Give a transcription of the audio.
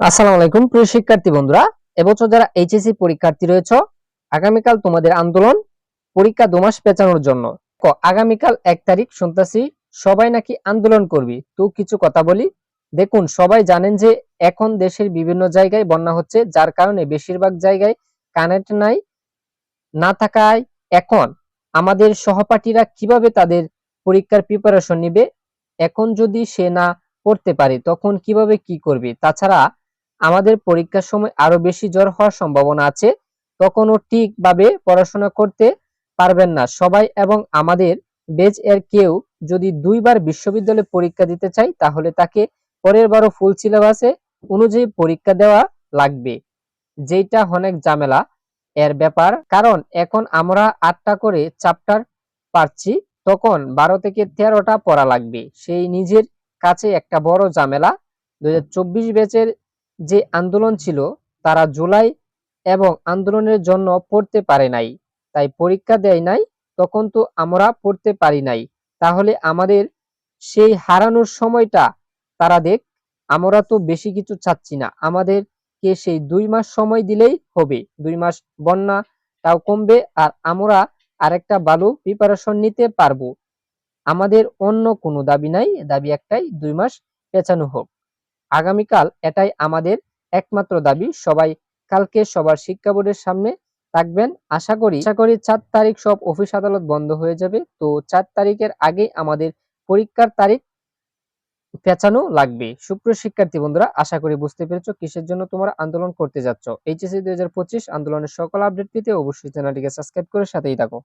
আসসালামু আলাইকুম প্রিয় শিক্ষার্থী বন্ধুরা। এবছর যারা এইচএসসি পরীক্ষার্থী রয়েছে আগামীকাল তোমাদের আন্দোলন পরীক্ষা দু মাস পেঁচানোর জন্য। ক, আগামীকাল এক তারিখ শুনতাছি সবাই নাকি আন্দোলন করবি। তো কিছু কথা বলি। দেখুন সবাই জানেন যে এখন দেশের বিভিন্ন জায়গায় বন্যা হচ্ছে যার কারণে বেশিরভাগ জায়গায় কানেক্ট নাই না থাকায়। এখন আমাদের সহপাঠীরা কীভাবে তাদের পরীক্ষার প্রিপারেশন নিবে? এখন যদি সে না পড়তে পারে তখন কীভাবে কি করবে? তাছাড়া আমাদের পরীক্ষার সময় আরও বেশি জ্বর হওয়ার সম্ভাবনা আছে, তখনও ঠিকভাবে পড়াশোনা করতে পারবেন না। সবাই এবং আমাদের বেজ এর কেউ যদি দুইবার বিশ্ববিদ্যালয়ে পরীক্ষা দিতে চায়, তাহলে তাকে পরের বারও ফুল সিলেবাসে অনুযায়ী পরীক্ষা দেওয়া লাগবে। যেটা অনেক ঝামেলা এর ব্যাপার। কারণ এখন আমরা আটটা করে চ্যাপ্টার পারছি, তখন বারো থেকে তেরোটা পড়া লাগবে। সেই নিজের কাছে একটা বড় ঝামেলা। দুই হাজার চব্বিশ ব্যাচের যে আন্দোলন ছিল, তারা জুলাই এবং আন্দোলনের জন্য পড়তে পারে নাই। তাই পরীক্ষা দেয় নাই, তখন তো আমরা পড়তে পারি নাই। তাহলে আমাদের সেই হারানোর সময়টা তারা দেখ, আমরা তো বেশি কিছু চাচ্ছি না। আমাদেরকে সেই দুই মাস সময় দিলেই হবে। দুই মাস বন্যা বন্যাটাও কমবে আর আমরা আরেকটা ভালো প্রিপারেশন নিতে পারব। আমাদের অন্য কোনো দাবি নাই। দাবি একটাই, দুই মাস পেছানো হোক। আগামীকাল এটাই আমাদের একমাত্র দাবি। সবাই কালকে সবার শিক্ষা বোর্ডের সামনে থাকবেন। আশা করি আশা করি চার তারিখ সব অফিস আদালত বন্ধ হয়ে যাবে। তো চার তারিখের আগে আমাদের পরীক্ষার তারিখ পেঁচানো লাগবে। সুপ্রিয় শিক্ষার্থী বন্ধুরা, আশা করি বুঝতে পেরেছ কিসের জন্য তোমরা আন্দোলন করতে যাচ্ছ। এইচএসসি দুই আন্দোলনের সকল আপডেট পেতে অবশ্যই চ্যানেলটিকে সাবস্ক্রাইব করে সাথেই থাকো।